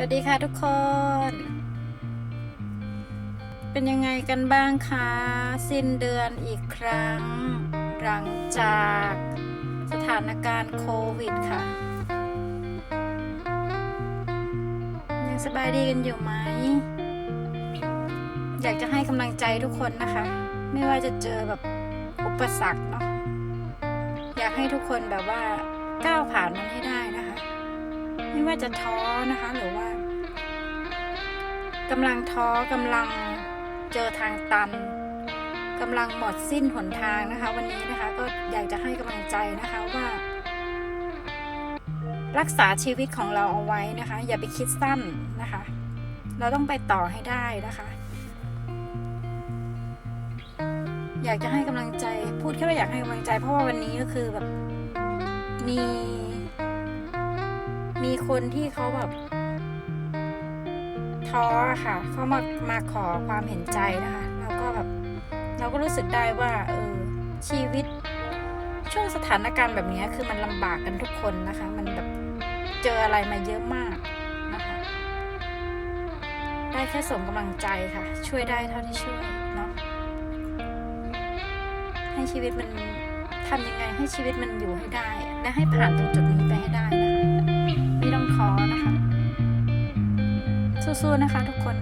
สวัสดีค่ะทุกคน เป็นยังไงกันบ้างคะ สิ้นเดือนอีกครั้ง หลังจากสถานการณ์โควิดค่ะ ยังสบายดีกันอยู่ไหม อยากจะให้กำลังใจทุกคนนะคะ ไม่ว่าจะเจอแบบอุปสรรคเนาะอยากให้ทุกคนแบบว่าก้าวผ่านมันให้ได้นะคะ ไม่ว่าจะท้อนะคะ หรือว่ากำลังท้อกำลังเจอทางตันกำลังหมดสิ้นหนทางนะคะ วันนี้นะคะก็อยากจะให้กำลังใจนะคะว่า รักษาชีวิตของเราเอาไว้นะคะ อย่าไปคิดสั้นนะคะ เราต้องไปต่อให้ได้นะคะ อยากจะให้กำลังใจพูดแค่ว่าอยากให้กำลังใจ เพราะว่าวันนี้ก็คือแบบมีมี คนที่เขาแบบท้อค่ะเขามามาขอความเห็นใจนะคะแล้วก็แบบเราก็รู้สึกได้ว่าเออชีวิตช่วงสถานการณ์แบบนี้คือมันลำบากกันทุกคนนะคะ มันแบบเจออะไรมาเยอะมากนะคะ ได้แค่ส่งกำลังใจค่ะ ช่วยได้เท่าที่ช่วยเนาะให้ชีวิตมันทำยังไงให้ชีวิตมันอยู่ให้ได้ และให้ผ่านตรงจุดนี้ไปให้ได้นะคะ ไม่ต้องท้อนะคะ สู้ๆนะคะทุกคน